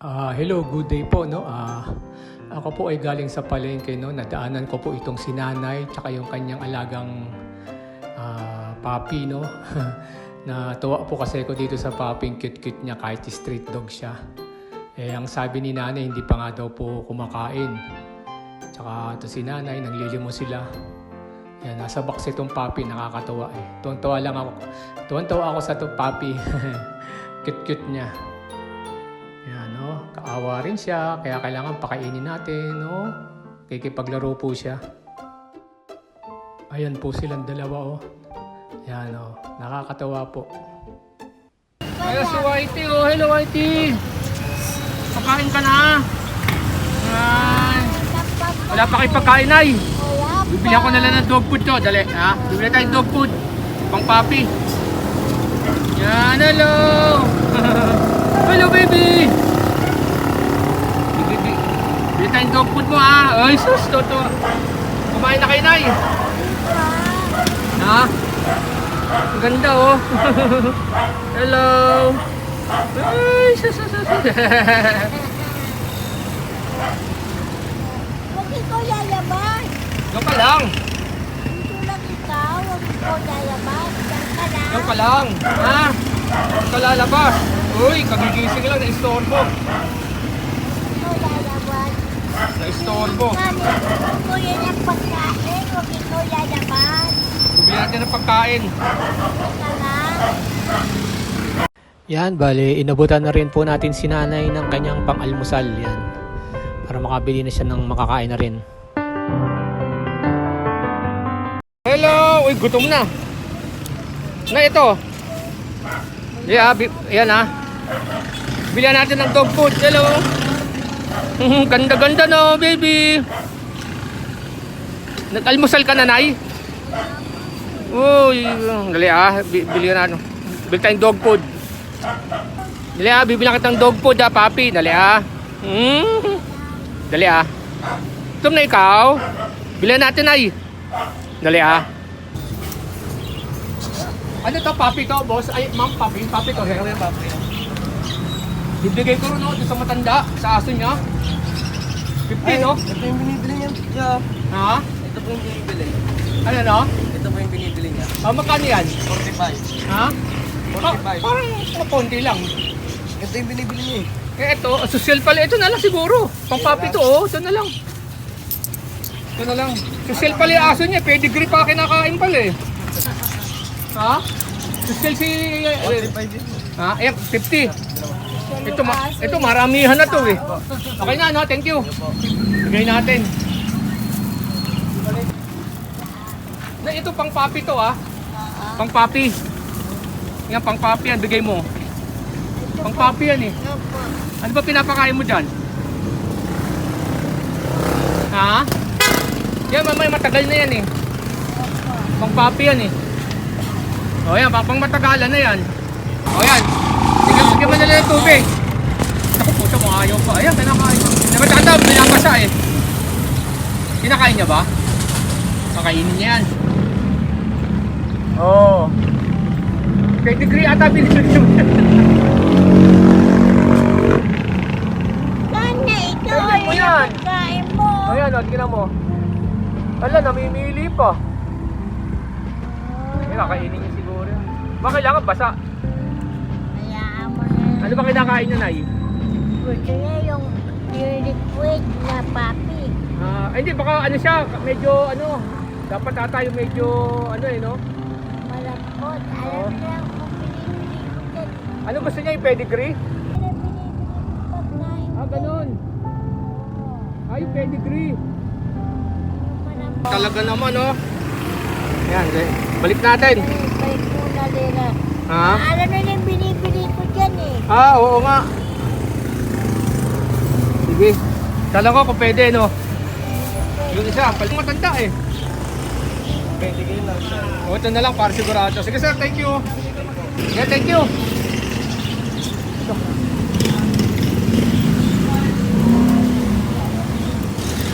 Ah, hello, good day po, no? Ah, ako po ay galing sa palengke, no? Nadaanan ko po itong si nanay, tsaka yung kanyang alagang ah, papi, no? Natuwa po kasi ako dito sa paping cute-cute niya kahit street dog siya. Eh, ang sabi ni nanay, hindi pa nga daw po kumakain. Tsaka ito si nanay, nanglilimo sila. Yan, nasa box itong papi, nakakatawa eh. Tuwan-tuwa lang ako. Tuwan-tuwa ako sa itong papi. Cute-cute niya. Kaawa rin siya, kaya kailangan pakainin natin, no? Kikipaglaro po siya. Ayan po silang dalawa, oh. Yan, oh. Nakakatawa po. Ayun si Whitey, oh. Hello, Whitey. Pakain ka na. Yan. Wala pa kayo pagkain, ay. Bibili ako na lang ng dog food to. Dali, ha? Bibili tayong dog food. Pang papi. Yan, hello! hello, baby! Tayong dog food mo, ha? Ay, sus, toto. Kumain na kayo, Nay. Ha? Ang ganda, oh. hello! Ay, sus, sus, sus. Huwag ikaw yayaman. Diyan ka lang. Dito lang ikaw. Huwag ikaw yayaman. Diyan ka lang. Diyan ka lang. Ha? Huwag ka lalabas. Uy, kagigising lang. Ikaw yayaman. Na-istorbo. Huwag mo yan ang pagkain. Huwag ikaw yayaman. Bibili natin ng pagkain. Yan, bali, inabutan na rin po natin si nanay ng kanyang pang-almusal. Yan. Para makabili na siya ng makakain na rin. Hello! Uy, gutom na. Na ito. Yeah, bi- yan ah. Bilihan natin ng dog food. Hello. Ganda-ganda no, baby. Nag-almusal ka na, Nay? Uy, dali ah. Bi- Bili na ano. Bili tayong dog food. Dali ah, bibilang kitang dog food ah, papi. Dali ah. Mm. Dali ah. Tum na ikaw. Bilihan natin ay. Dali ah. Ano to, papi to, boss? Ay, ma'am, papi. Papi to, here. papi. Bibigay ko rin, no, doon sa matanda, sa aso niya. 50, no? Ito yung binibili niya. Yeah. Ha? Ito po yung binibili. Ano, no? Ito po yung binibili niya. Ah, magkano yan? 45. Ha? Pa- 45. parang konti lang. Ito yung binibili niya eh. Eh, ito, social pala. Ito na lang siguro. Pang papi to, oh. Ito na lang. Ito na lang. Social pala yung aso niya. Pedigree pa kinakain pala eh. Ha? Social si... eh, 45 yun. ha? Ayan, 50. Ito, ma ito maramihan na to eh. Okay na, no? Thank you. Bigay natin. Na ito pang papi to ah. Pang papi. Yan, pang papi yan. Bigay mo. Pang papi yan eh. Ano ba pinapakain mo dyan? Ha? Yan, mamay matagal na yan eh. Pang papi yan eh. O yan, pang, pang matagalan na yan. O yan. Sige, sige mo na lang ng tubig. Ako puso mo, ayaw pa. Ayan, kinakain. Namatanda, pinapasa eh. Kinakain niya ba? Kakainin niya yan. Oo. Oh. Kay degree ata yan. Sana ikaw Kailan mo yan? pagkain mo. Ayan, o, tingnan mo. Ala, namimili pa. Eh, kakainin niya siguro. Ba kailangan basa? Ano ba kinakain niya, Nay? Gusto niya yung, yung liquid na papi. Ah, ay, hindi, baka ano siya, medyo ano, dapat ata yung medyo ano eh, no? Malambot. Oo. Alam mo lang kung pinipili ko dyan. Ano gusto niya, yung pedigree? Ano pinipili ko Ah, ganun. Ah, yung pedigree. Malambot. Talaga naman, no? Yan, eh, balik natin. Balik mo na nila. Ha? Alam na yung binibili ko dyan eh. Ah, oo nga. Sige. Kala ko kung pwede, no? Yung isa, pala matanda eh. Pwede kayo lang. O, ito na lang para sigurado. Sige sir, thank you. Yeah, thank you.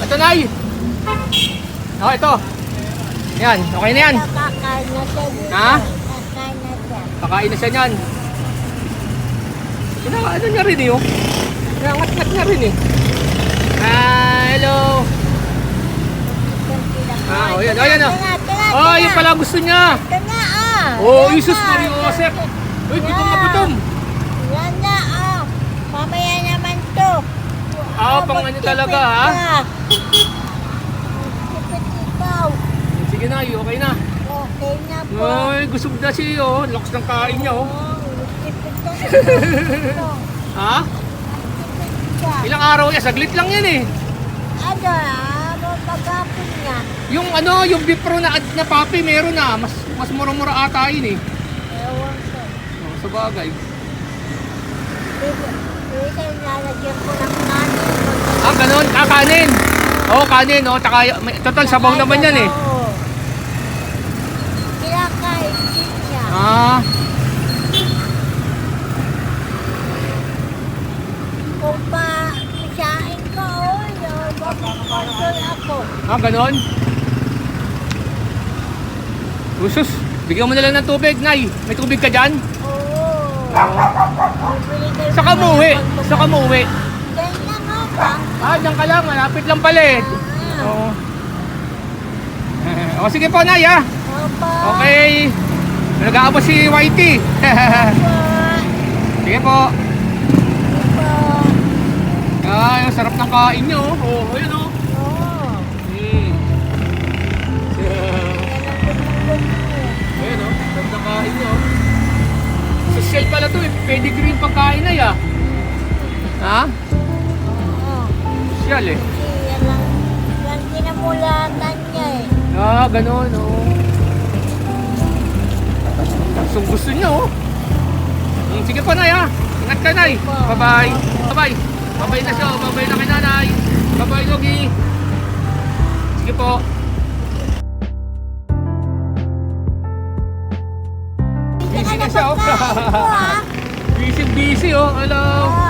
Ito na Oh, ito. Yan, okay na yan. Kakain na siya. Ha? Kakain na siya. Kakain na siya niyan. Kinakaano niya rin eh, oh. Nangat-ngat na rin eh. Ah, hello. Ah, oh, yan. Oh, yan, oh. Oh, yun pala gusto niya. Ito na, ah. Oh, Yan Jesus na. Mario Joseph. Uy, gutom na gutom. Yan na, ah. Mamaya naman to. Ah, pang ano talaga, ha? Sige na, okay na. Okay na po. Ay, gusto na siya oh. Lakas ng kain niya oh. Oh, tipid ka na. Tipid Ha? Ilang araw yan? Saglit lang yan eh. Ano, ah, maghapon niya. Yung ano, yung beef pro na, na papi, meron na. Mas mas mura-mura ata yun eh. Ewan ko. Oh, sa bagay. Dito, lalagyan ko ng kanin. Ah, ganun. Ah, kanin. Oo, oh, kanin. Oh, taka, may, total, sabaw naman yan eh. Kinakain din niya. Ah, Kung pa isain ko, oh, yun, magpapagod ako. Ah, ganun. Usus, bigyan mo na lang ng tubig, Nay. May tubig ka dyan? Oo. Kayo Saka muwi. mga Saka. Ganyan na nga, bang. Ah, dyan ka lang. Malapit lang pala eh. Ah, Oo. o, sige po, Nay, ah. Opo. Okay. Nag-aabot si Whitey. Sige po. Opo. Ay, ang sarap ng kain niyo. Oh, oh ayun oh. Sarap ng kain niyo. Social pala to eh. Pedigree yung pagkain na ya. Ha? Oo. Social eh. Yan lang, yan kinamulatan niya eh. Ah, ganun oh. Gusto, gusto niyo oh. Mm, sige po, Nay ah. Ingat ka, Nay. Bye-bye. Bye-bye. Bye-bye na siya. oh. Bye-bye na kay Nanay. Bye-bye, Logi. Sige po. Busy na siya, oh. Busy, busy oh. Hello.